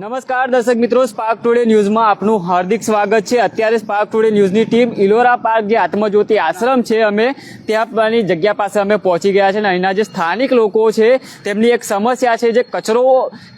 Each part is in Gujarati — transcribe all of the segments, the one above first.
નમસ્કાર, દર્શક મિત્રો. સ્પાર્ક ટુડે ન્યૂઝમાં આપનું હાર્દિક સ્વાગત છે. અત્યારે સ્પાર્ક ટુડે ન્યૂઝની ટીમ ઇલોરા પાર્ક જે આત્મજ્યોતિ આશ્રમ છે, અમે ત્યાંની જગ્યા પાસે અમે પહોંચી ગયા છે અને અહીંના જે સ્થાનિક લોકો છે, તેમની એક સમસ્યા છે જે કચરો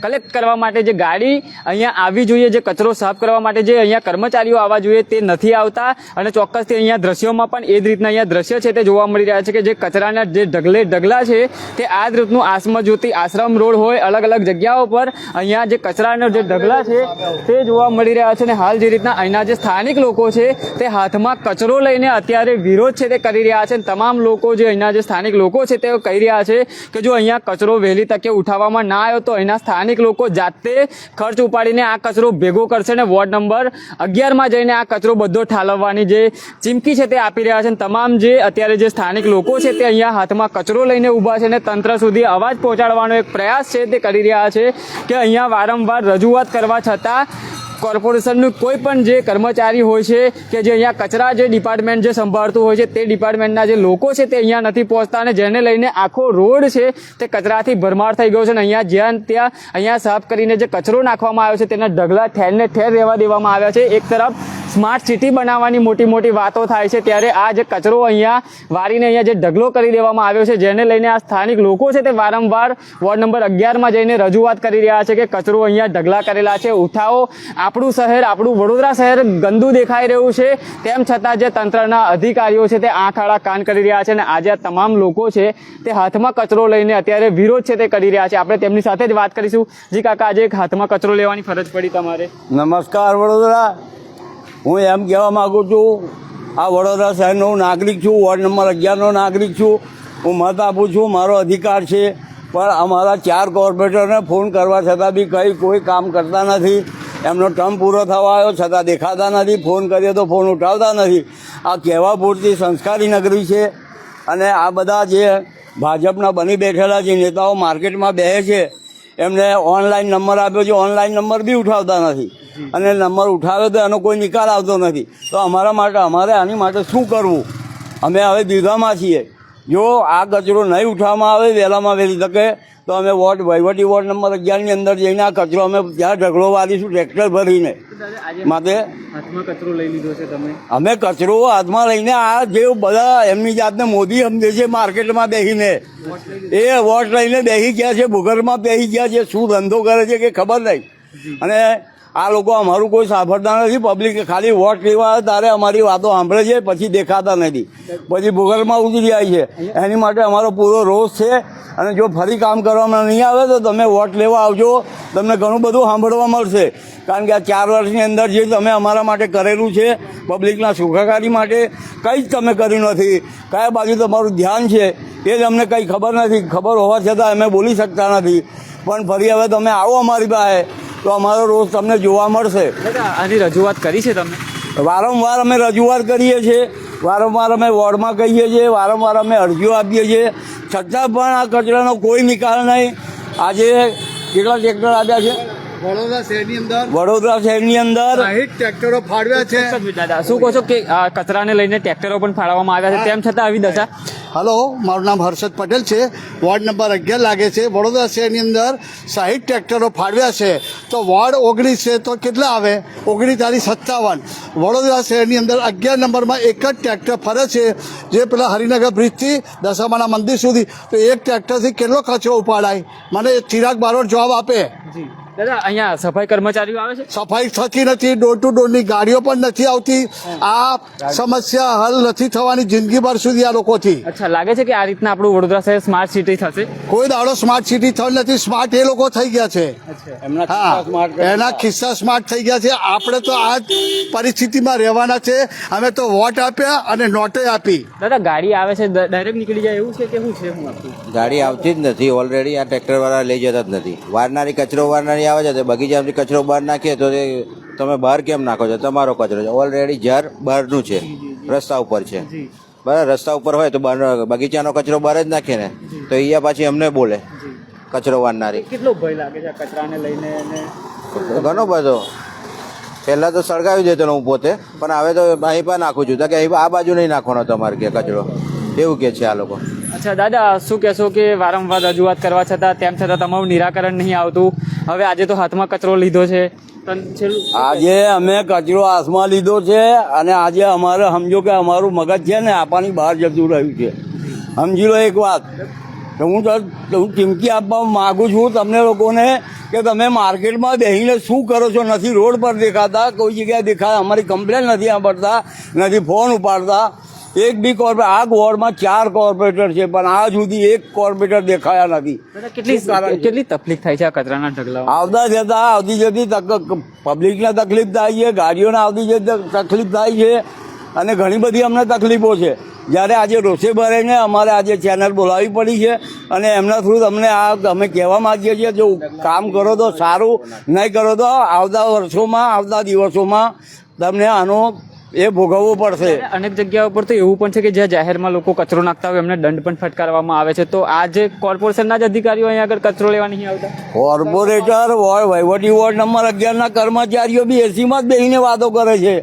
કલેક્ટ કરવા માટે જે ગાડી અહીંયા આવવી જોઈએ, જે કચરો સાફ કરવા માટે જે અહીંયા કર્મચારીઓ આવવા જોઈએ તે નથી આવતા. અને ચોક્કસથી અહીંયા દ્રશ્યોમાં પણ એ જ રીતના અહીંયા દ્રશ્ય છે તે જોવા મળી રહ્યા છે કે જે કચરાના જે ઢગલે ઢગલા છે તે આ જ રીતનું આત્મજ્યોતિ આશ્રમ રોડ હોય. અલગ અલગ જગ્યાઓ પર અહીંયા જે કચરાના જે ઢગલા છે, તે જોવા મળી રહ્યા છે અને હાલ જે રીતના અહીંના જે સ્થાનિક લોકો છે, તે હાથમાં કચરો લઈને અત્યારે વિરોધ છે તે કરી રહ્યા છે અને તમામ લોકો જે અહીંના જે સ્થાનિક લોકો છે, તે કહી રહ્યા છે કે જો અહીંયા કચરો વહેલી તકે ઉઠાવવામાં ના આવ્યો તો અહીંના સ્થાનિક લોકો જાતે ખર્ચ ઉપાડીને આ કચરો ભેગો કરશે ને વોર્ડ નંબર અગિયારમાં જઈને આ કચરો બધો ઠાલવવાની જે ચીમકી છે તે આપી રહ્યા છે અને તમામ જે અત્યારે જે સ્થાનિક લોકો છે, તે અહીંયા હાથમાં કચરો લઈને ઊભા છે અને તંત્ર સુધી અવાજ પહોંચાડવાનો એક પ્રયાસ છે તે કરી રહ્યા છે કે અહીંયા વારંવાર રજૂઆત કરવા છતાં કોર્પોરેશનનું કોઈ પણ જે કર્મચારી હોય છે કે જે અહીંયા કચરા જે ડિપાર્ટમેન્ટ જે સંભાળતું હોય છે, તે ડિપાર્ટમેન્ટના જે લોકો છે તે અહીંયા નથી પહોંચતા અને જેને લઈને આખો રોડ છે તે કચરાથી ભરમાર થઈ ગયો છે અને અહીંયા જ્યાં ત્યાં અહીંયા સાફ કરીને જે કચરો નાખવામાં આવ્યો છે તેના ઢગલા ઠેરને ઠેર રહેવા દેવામાં આવ્યા છે. એક તરફ સ્માર્ટ સિટી બનાવવાની મોટી મોટી વાતો થાય છે ત્યારે આ જે કચરો અહીંયા વારીને અહીંયા જે ઢગલો કરી દેવામાં આવ્યો છે, જેને લઈને આ સ્થાનિક લોકો છે તે વારંવાર વોર્ડ નંબર અગિયારમાં જઈને રજૂઆત કરી રહ્યા છે કે કચરો અહીંયા ઢગલા કરેલા છે. ઉઠાવો. આપણું શહેર, આપણું વડોદરા શહેર ગંદુ દેખાઈ રહ્યું છે. તેમ છતાં જે તંત્રના અધિકારીઓ છે તે આંખ આડા કાન કરી રહ્યા છે અને આજે આ તમામ લોકો છે તે હાથમાં કચરો લઈને અત્યારે વિરોધ છે તે કરી રહ્યા છે. આપણે તેમની સાથે જ વાત કરીશું. જી કાકા, આજે એક હાથમાં કચરો લેવાની ફરજ પડી તમારે. નમસ્કાર વડોદરા. હું એમ કહેવા માગું છું, આ વડોદરા શહેરનો હું નાગરિક છું, વોર્ડ નંબર અગિયારનો નાગરિક છું. હું મત આપું છું, મારો અધિકાર છે, પણ અમારા ચાર કોર્પોરેટરને ફોન કરવા છતાં બી કંઈ કોઈ કામ કરતા નથી. એમનો ટર્મ પૂરો થવા આવ્યો, છતાં દેખાતા નથી, ફોન કરીએ તો ફોન ઉઠાવતા નથી. આ કહેવા પૂરતી સંસ્કારી નગરી છે અને આ બધા જે ભાજપના બની બેઠેલા જે નેતાઓ માર્કેટમાં બેસે છે એમને ઓનલાઈન નંબર આપ્યો છે. ઓનલાઈન નંબર બી ઉઠાવતા નથી. અને નંબર ઉઠાવે તો એનો કોઈ નિકાલ આવતો નથી. તો અમારા માટે અમારે આની માટે શું કરવું? અમે હવે દીધામાં છીએ. જો આ કચરો નહીં ઉઠાવવામાં આવે, વહેલામાં વહેલી તકે, તો અમે વોર્ડ, વહીવટી વોર્ડ નંબર અગિયારની અંદર જઈને આ કચરો અમે ત્યાં ઢગલો વાળીશું ટ્રેક્ટર ભરીને. માટે હાથમાં કચરો લઈ લીધો છે તમે અમે કચરો હાથમાં લઈને આ જે બધા એમની જાતને મોદી સમજે છે માર્કેટમાં બેસીને એ વોટ લઈને બેસી ગયા છે, ભૂગર્ભમાં બેસી ગયા છે, શું ધંધો કરે છે કે ખબર નહીં. અને આ લોકો અમારું કોઈ સાંભળતા નથી. પબ્લિક ખાલી વોટ લેવા આવે ત્યારે અમારી વાતો સાંભળે છે, પછી દેખાતા નથી. પછી ભૂગર્ભમાં ઉતરી જાય છે. એની માટે અમારો પૂરો રોષ છે. અને જો ફરી કામ કરવામાં નહીં આવે તો તમે વોટ લેવા આવજો. તમને ઘણું બધું સાંભળવા મળશે. કારણ કે આ ચાર વર્ષની અંદર જે તમે અમારા માટે કરેલું છે પબ્લિકના સુખાકારી માટે, કંઈ જ તમે કર્યું નથી. કયા બાજુ તમારું ધ્યાન છે, એ જ અમને કંઈ ખબર નથી. ખબર હોવા છતાં અમે બોલી શકતા નથી. પણ ફરી હવે તમે આવો અમારી પાસે. તો અમારો રોજ તમને જોવા મળશે. આની રજૂઆત કરી છે તમે વારંવાર અમે રજૂઆત કરીએ છીએ. વારંવાર અમે વોર્ડમાં કહીએ છીએ. વારંવાર અમે અરજીઓ આપીએ છીએ. છતાં પણ આ કચરાનો કોઈ નિકાલ નહીં. આજે કેટલા ટ્રેક્ટર આવ્યા છે? વડોદરા શહેરની અંદર. વડોદરા શહેરની અંદર ટ્રેક્ટરો ફાળવ્યા છે. દાદા શું કહો છો કે આ કચરાને લઈને ટ્રેક્ટરો પણ ફાળવવામાં આવ્યા છે? તેમ છતાં આવી દશા? હલો, મારું નામ હર્ષદ પટેલ છે. વોર્ડ નંબર અગિયાર લાગે છે. વડોદરા શહેરની અંદર સાહીઠ ટ્રેક્ટરો ફાળવ્યા છે. તો વોર્ડ ઓગણીસ છે તો કેટલા આવે? ઓગણીસ તારીખ સત્તાવન. વડોદરા શહેરની અંદર અગિયાર નંબરમાં એક જ ટ્રેક્ટર ફરે છે. જે પેલા હરિનગર બ્રિજથી દશામાના મંદિર સુધી. તો એક ટ્રેક્ટરથી કેટલો ખર્ચો ઉપાડાય? મને ચિરાગ બારોટ જવાબ આપે. જી. દાદા અહીંયા સફાઈ કર્મચારીઓ આવે છે? સફાઈ થતી નથી ડોર ટુ ડોરની ગાડીઓ પણ નથી આવતી. આ સમસ્યા હલ નથી થવાની જિંદગીભર સુધી આ લોકોથી. અચ્છા લાગે છે કે આ રીતના આપણું વડોદરા શહેર સ્માર્ટ સિટી થશે? કોઈ દાડો સ્માર્ટ સિટી થયું નથી સ્માર્ટ એ લોકો થઈ ગયા છે. હા એના ખિસ્સા સ્માર્ટ થઈ ગયા છે. આપણે તો આ જ પરિસ્થિતિમાં રહેવાના છે. અમે તો વોટ આપ્યા અને નોટે આપી. દાદા ગાડી આવે છે ડાયરેક્ટ નીકળી જાય એવું છે કે શું છે ગાડી આવતી જ નથી ઓલરેડી આ ટ્રેક્ટર વાળા લઈ જતા જ નથી. વારનારી કચરો વારનારી આવે છે તે બગીચામાંથી કચરો બહાર નાખીએ તો તે તમે બહાર કેમ નાખો છો? તમારો કચરો છે. ઓલરેડી ઝાર બહારનું છે રસ્તા ઉપર છે. બરાબર? રસ્તા ઉપર હોય તો બહાર બગીચાનો કચરો બહાર જ નાખીએ ને? તો એ પાછી અમને બોલે કચરો વારનારી કેટલો ભય લાગે છે કચરાને લઈને ઘણો બધો. પહેલાં તો સળગાવી દેતો હું પોતે પણ હવે તો અહીં પણ નાખું છું. તો કે અહીં આ બાજુ નહીં નાખવાનો તમારે કે કચરો. એવું કે છે આ લોકો. અચ્છા દાદા શું કહેશો કે વારંવાર રજૂઆત કરવા છતાં તેમ છતાં તમારું નિરાકરણ નહીં આવતું? હવે આજે તો હાથમાં કચરો લીધો છે. આજે અમે કચરો હાથમાં લીધો છે અને આજે અમારે સમજો કે અમારું મગજ છે ને આપવાની બહાર જતું રહ્યું છે. સમજી લો એક વાત. હું તો હું ચીમકી આપવા માગું છું તમને લોકોને કે તમે માર્કેટમાં બેસીને શું કરો છો? નથી રોડ પર દેખાતા, કોઈ જગ્યાએ દેખાતા અમારી કમ્પ્લેન નથી સાંભળતા, નથી ફોન ઉપાડતા. એક બી કોર્પોરેટ આ વોર્ડમાં ચાર કોર્પોરેટર છે પણ આ સુધી એક કોર્પોરેટર દેખાયા નથી. કેટલી તકલીફ થાય છે આ કચરાના ઢગલા આવતા જતા આવતી જતી તક- પબ્લિકને તકલીફ થાય છે ગાડીઓને આવતી જતી તકલીફ થાય છે અને ઘણી બધી અમને તકલીફો છે. જ્યારે આજે રોષે ભરાઈને અમારે આજે ચેનલ બોલાવવી પડી છે અને એમના થ્રુ તમને આ અમે કહેવા માંગીએ છીએ જો કામ કરો તો સારું નહીં કરો તો આવતા વર્ષોમાં આવતા દિવસોમાં તમને આનો એ ભોગવવો પડશે. અનેક જગ્યાઓ પર તો એવું પણ છે કે જ્યાં જાહેરમાં લોકો કચરો નાખતા હોય એમને દંડ પણ ફટકારવામાં આવે છે. તો આ જે કોર્પોરેશનના જ અધિકારીઓ અહીંયા આગળ કચરો લેવા નહીં આવતા? કોર્પોરેટર વોર્ડ વહીવટી વોર્ડ નંબર અગિયારના કર્મચારીઓ બી એસીમાં જ બેસીને વાતો કરે છે.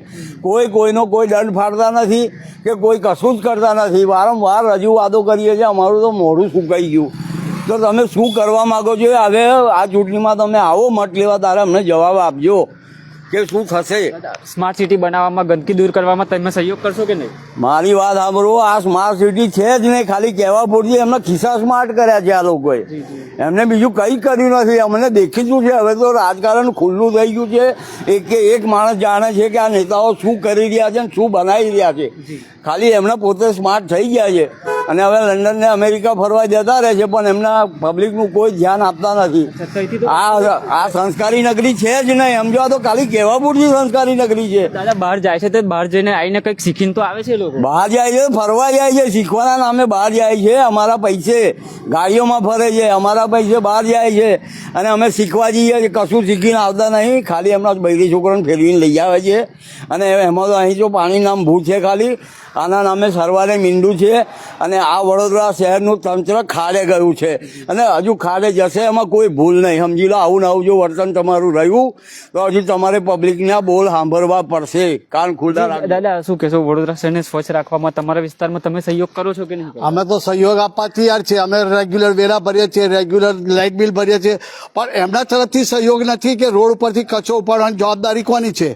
કોઈ કોઈનો કોઈ દંડ ફાડતા નથી કે કોઈ કશું જ કરતા નથી. વારંવાર રજૂઆતો કરીએ છીએ અમારું તો મોઢું સુકાઈ ગયું. તો તમે શું કરવા માગો છો? હવે આ ચૂંટણીમાં તમે આવો મત લેવા તારે અમને જવાબ આપજો. કે શું થશે? સ્માર્ટ સિટી બનાવવામાં ગંદકી દૂર કરવામાં તમે સહયોગ કરશો કે નહીં? મારી વાત સાંભળો આ સ્માર્ટ સિટી છે જ નહીં ખાલી કહેવા પૂરતી એમને ખિસ્સા સ્માર્ટ કર્યા છે આ લોકોએ. એમને બીજું કંઈ કર્યું નથી અમને દેખીતું છે હવે તો રાજકારણ ખુલ્લું થઈ ગયું છે. એક કે એક માણસ જાણે છે કે આ નેતાઓ શું કરી રહ્યા છે અને શું બનાવી રહ્યા છે. ખાલી એમને પોતે સ્માર્ટ થઈ ગયા છે. અને હવે લંડન ને અમેરિકા ફરવા જતા રહે છે પણ એમના પબ્લિકનું કોઈ ધ્યાન આપતા નથી. આ આ સંસ્કારી નગરી છે જ નહીં. સમજો તો ખાલી કહેવા પૂરતી સંસ્કારી નગરી છે. દાદા બહાર જાય છે તો બહાર જઈને આવીને કંઈક શીખીને તો આવે છે લોકો. બહાર જાય છે ફરવા જાય છે શીખવાના નામે બહાર જાય છે અમારા પૈસે ગાડીઓમાં ફરે છે અમારા પૈસે બહાર જાય છે. અને અમે શીખવા જઈએ કશું શીખીને આવતા નહીં. ખાલી એમના બૈરી છોકરાને ફેરવીને લઈ આવે છે. અને એમાં તો અહીં જો પાણી નામ ભૂત છે ખાલી. આના નામે સરવારે મીંડું છે અને આ વડોદરા શહેરનું તંત્ર ખાડે ગયું છે. અને હજુ ખાડે જશે એમાં કોઈ ભૂલ નહીં. સમજી લો આવું ને આવું જો વર્તન તમારું રહ્યું તો હજુ તમારે પબ્લિકના બોલ સાંભળવા પડશે. કાન ખુલ્લા દાદા શું કહેશો? વડોદરા શહેરને સ્વચ્છ રાખવામાં તમારા વિસ્તારમાં તમે સહયોગ કરો છો કે નહીં? અમે તો સહયોગ આપવા તૈયાર છીએ. અમે રેગ્યુલર વેરા ભરીએ છીએ રેગ્યુલર લાઇટ બિલ ભરીએ છીએ. પણ એમના તરફથી સહયોગ નથી કે રોડ ઉપરથી કચરો ઉપાડવાની જવાબદારી કોની છે?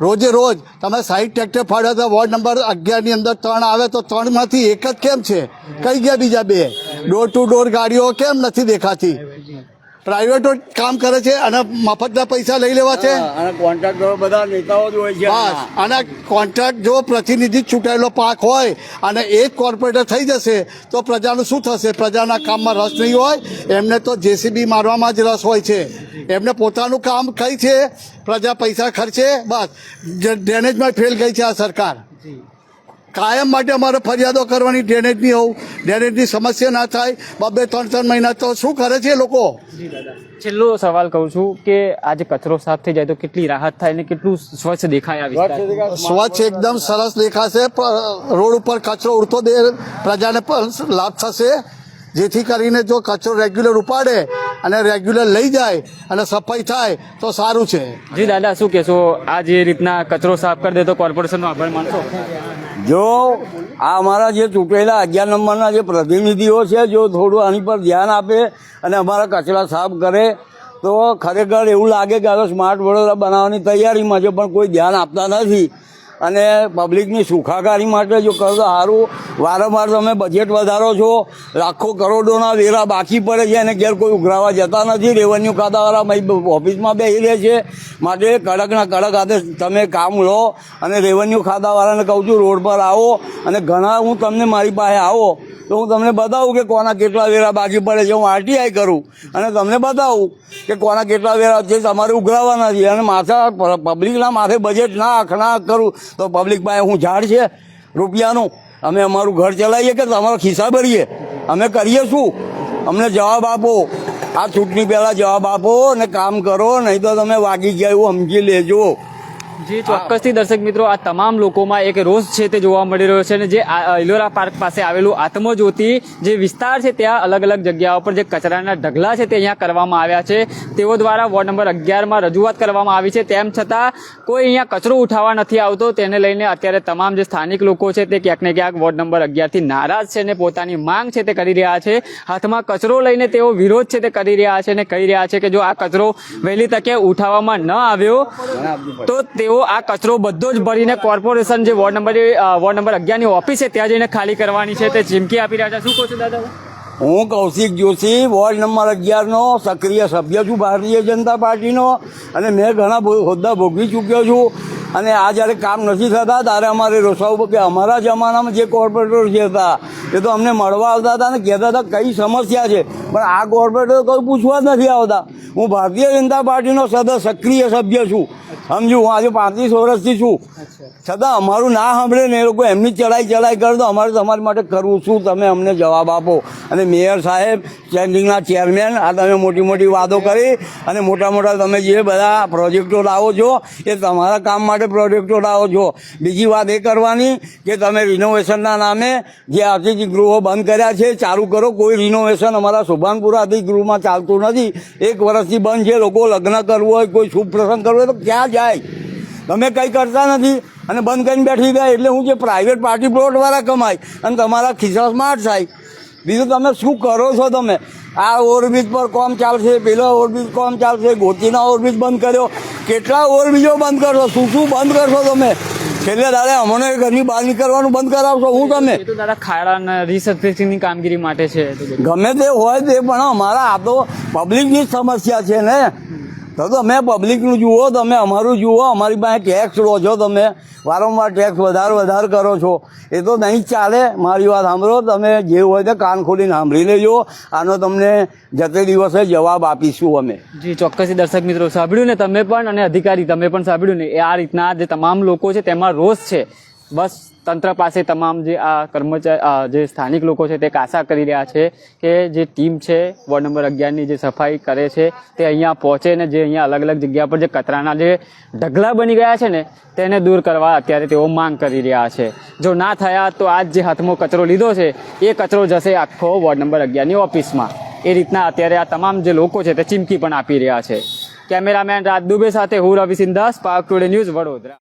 રોજે રોજ તમે સાઈડ ટ્રેક્ટર ફાડ્યા તો વોર્ડ નંબર અગિયારની અંદર ત્રણ આવે તો ત્રણમાંથી એક જ કેમ છે? કઈ ગયા બીજા બે? ડોર ટુ ડોર ગાડીઓ કેમ નથી દેખાતી? પ્રાઇવેટો કામ કરે છે અને મફતના પૈસા લઈ લેવા છે. અને કોન્ટ્રાક્ટરો બધા નેતાઓ જ હોય છે બસ અને કોન્ટ્રાક્ટ જો પ્રતિનિધિ ચૂંટાયેલો પાક હોય અને એ જ કોર્પોરેટર થઈ જશે તો પ્રજાનું શું થશે? પ્રજાના કામમાં રસ નહીં હોય એમને તો જેસીબી મારવામાં જ રસ હોય છે. એમને પોતાનું કામ કઈ છે? પ્રજા પૈસા ખર્ચે બસ. જે ડ્રેનેજમાં ફેલ ગઈ છે આ સરકાર. કાયમ માટે અમારે ફરિયાદો કરવાની ડ્રેનેજની હોઉં ડ્રેનેજની સમસ્યા ના થાય. બબે ત્રણ ત્રણ મહિના તો શું કરે છે લોકો? છેલ્લો સવાલ કહું છું કે આજે કચરો સાફ થઈ જાય તો કેટલી રાહત થાય અને કેટલું સ્વચ્છ દેખાય આ સ્વચ્છ એકદમ સરસ દેખાશે. રોડ ઉપર કચરો ઉડતો દે પ્રજાને પણ લાભ થશે. જેથી કરીને જો કચરો રેગ્યુલર ઉપાડે અને રેગ્યુલર લઈ જાય અને સફાઈ થાય તો સારું છે. જી દાદા શું કહેશો? આ જે રીતના કચરો સાફ કરી દે તો કોર્પોરેશનનો આભાર માનશો? જો આ અમારા જે ચૂંટેલા અગિયાર નંબરના જે પ્રતિનિધિઓ છે, જો થોડું આની પર ધ્યાન આપે અને અમારા કચરા સાફ કરે, તો ખરેખર એવું લાગે કે હવે સ્માર્ટ વડોદરા બનાવવાની તૈયારીમાં છે, પણ કોઈ ધ્યાન આપતા નથી. અને પબ્લિકની સુખાકારી માટે જો કરો તો સારું વારંવાર તમે બજેટ વધારો છો, લાખો કરોડોના વેરા બાકી પડે છે અને ઘેર કોઈ ઉઘરાવા જતા નથી રેવન્યુ ખાતાવાળા ઓફિસમાં બેસી રહે છે. માટે કડકના કડક હાથે તમે કામ લો અને રેવન્યુ ખાતાવાળાને કહું છું, રોડ પર આવો અને ઘણા હું તમને મારી પાસે આવો. તો હું તમને બતાવું કે કોના કેટલા વેરા બાકી પડે છે, હું આરટીઆઈ કરું. અને તમને બતાવું કે કોના કેટલા વેરા છે, તમારે ઉઘરાવાના છે. અને માથા પબ્લિકના માથે બજેટ ના આખ ના કરું. તો પબ્લિક પાસે હું ઝાડ છે, રૂપિયાનું. અમે અમારું ઘર ચલાવીએ કે તમારો ખિસ્સા ભરીએ? અમે કરીએ શું? અમને જવાબ આપો. આ ચૂંટણી પહેલાં જવાબ આપો અને કામ કરો, નહીં તો તમે વાગી ગયા એવું સમજી લેજો. જે, ચોક્કસથી દર્શક મિત્રો, આ તમામ લોકોમાં એક રોષ છે તે જોવા મળી રહ્યો છે અને જે ઇલોરા પાર્ક પાસે આવેલું આત્મજ્યોતિ જે વિસ્તાર છે ત્યાં અલગ અલગ જગ્યાઓ પર જે કચરાના ઢગલા છે તે અહીંયા કરવામાં આવ્યા છે. તેઓ દ્વારા વોર્ડ નંબર અગિયારમાં રજૂઆત કરવામાં આવી છે. તેમ છતાં કોઈ અહીંયા કચરો ઉઠાવવા નથી આવતો. તેને લઈને અત્યારે તમામ જે સ્થાનિક લોકો છે તે ક્યાંક ને ક્યાંક વોર્ડ નંબર અગિયારથી નારાજ છે અને પોતાની માંગ છે તે કરી રહ્યા છે. હાથમાં કચરો લઈને તેઓ વિરોધ છે તે કરી રહ્યા છે અને કહી રહ્યા છે કે જો આ કચરો વહેલી તકે ઉઠાવવામાં ન આવ્યો તો તેઓ આ કચરો બધો જ ભરીને કોર્પોરેશન જે વોર્ડ નંબર વોર્ડ નંબર અગિયારની ઓફિસ છે, ત્યાં જઈને ખાલી કરવાની છે, તે ચીમકી આપી રહ્યા છે. શું કહો છો દાદા હું કૌશિક જોશી વોર્ડ નંબર અગિયારનો સક્રિય સભ્ય છું ભારતીય જનતા પાર્ટીનો અને મેં ઘણા હોદ્દા ભોગવી ચૂક્યો છું અને આ જ્યારે કામ નથી થતા ત્યારે અમારે રોસાવું કે અમારા જમાનામાં જે કોર્પોરેટર જે હતા એ તો અમને મળવા આવતા હતા અને કહેતા હતા કઈ સમસ્યા છે. પણ આ કોર્પોરેટર કોઈ પૂછવા જ નથી આવતા. હું ભારતીય જનતા પાર્ટીનો સદા, સક્રિય સભ્ય છું. સમજુ હું આજે પાંત્રીસ વર્ષથી છું. છતાં અમારું ના સાંભળે ને એ લોકો એમની ચડાઈ ચડાઈ કરે તો અમારે તમારી માટે કરવું શું તમે અમને જવાબ આપો? અને મેયર સાહેબ સ્ટેન્ડિંગના ચેરમેન આ તમે મોટી મોટી વાતો કરી અને મોટા મોટા તમે જે બધા પ્રોજેક્ટો લાવો છો એ તમારા કામ માટે પ્રોજેક્ટો લાવો છો. બીજી વાત એ કરવાની કે તમે રિનોવેશનના નામે જે અતિથિ ગૃહો બંધ કર્યા છે ચાલુ કરો. કોઈ રિનોવેશન અમારા સુભાનપુરા અતિથિ ગૃહમાં ચાલતું નથી. એક વર્ષથી બંધ છે લોકો લગ્ન કરવું હોય કોઈ શુભ પ્રસંગ કરવો હોય તો ક્યાં જાય. તમે કંઈ કરતા નથી અને બંધ કરીને બેઠી ગયા એટલે હું જે પ્રાઇવેટ પાર્ટી પ્લોટવાળા કમાય અને તમારા ખિસ્સા સ્માર્ટ થાય. બીજું તમે શું કરો છો તમે? આ ઓવરબ્રિજ પર કોમ ચાલશે પેલો ઓવરબ્રિજ કોમ ચાલશે ગોતીના ઓવરબ્રિજ બંધ કર્યો. કેટલા ઓવરબ્રિજો બંધ કરશો? શું શું બંધ કરશો તમે? છેલ્લે દાદા અમને ઘરની બહાર નીકળવાનું બંધ કરાવશો હું તમે? દાદા ખાડા રિસર્ફેસિંગની કામગીરી માટે છે. ગમે તે હોય તે પણ અમારા આ તો પબ્લિકની સમસ્યા છે ને. તો તમે પબ્લિકનું જુઓ, તમે અમારું જુઓ, અમારી પાસે ટેક્સ લો છો તમે. વારંવાર ટેક્સ વધારે વધારે કરો છો. એ તો નહીં ચાલે. મારી વાત સાંભળો, તમે જે હોય તે કાન ખોલીને સાંભળી લેજો. આનો તમને જતે દિવસે જવાબ આપીશું અમે. જી, ચોક્કસથી દર્શક મિત્રો, સાંભળ્યું ને તમે પણ, અને અધિકારી તમે પણ સાંભળ્યું ને આ રીતના જે તમામ લોકો છે, તેમાં રોષ છે. બસ તંત્ર પાસે તમામ જે આ કર્મચારી જે સ્થાનિક લોકો છે તે કાસા કરી રહ્યા છે કે જે ટીમ છે, વોર્ડ નંબર અગિયારની જે સફાઈ કરે છે, તે અહીંયા પહોંચે ને જે અહીંયા અલગ અલગ જગ્યા પર જે કચરાના જે ઢગલા બની ગયા છે ને, તેને દૂર કરવા અત્યારે તેઓ માંગ કરી રહ્યા છે. જો ના થયા તો આજ જે હાથમાં કચરો લીધો છે, એ કચરો જશે આખો વોર્ડ નંબર અગિયારની ઓફિસમાં. એ રીતના અત્યારે આ તમામ જે લોકો છે તે ચીમકી પણ આપી રહ્યા છે. કેમેરામેન રાજ દુબે સાથે હું રવિ સિંધાસ પાક ટુડે ન્યૂઝ વડોદરા.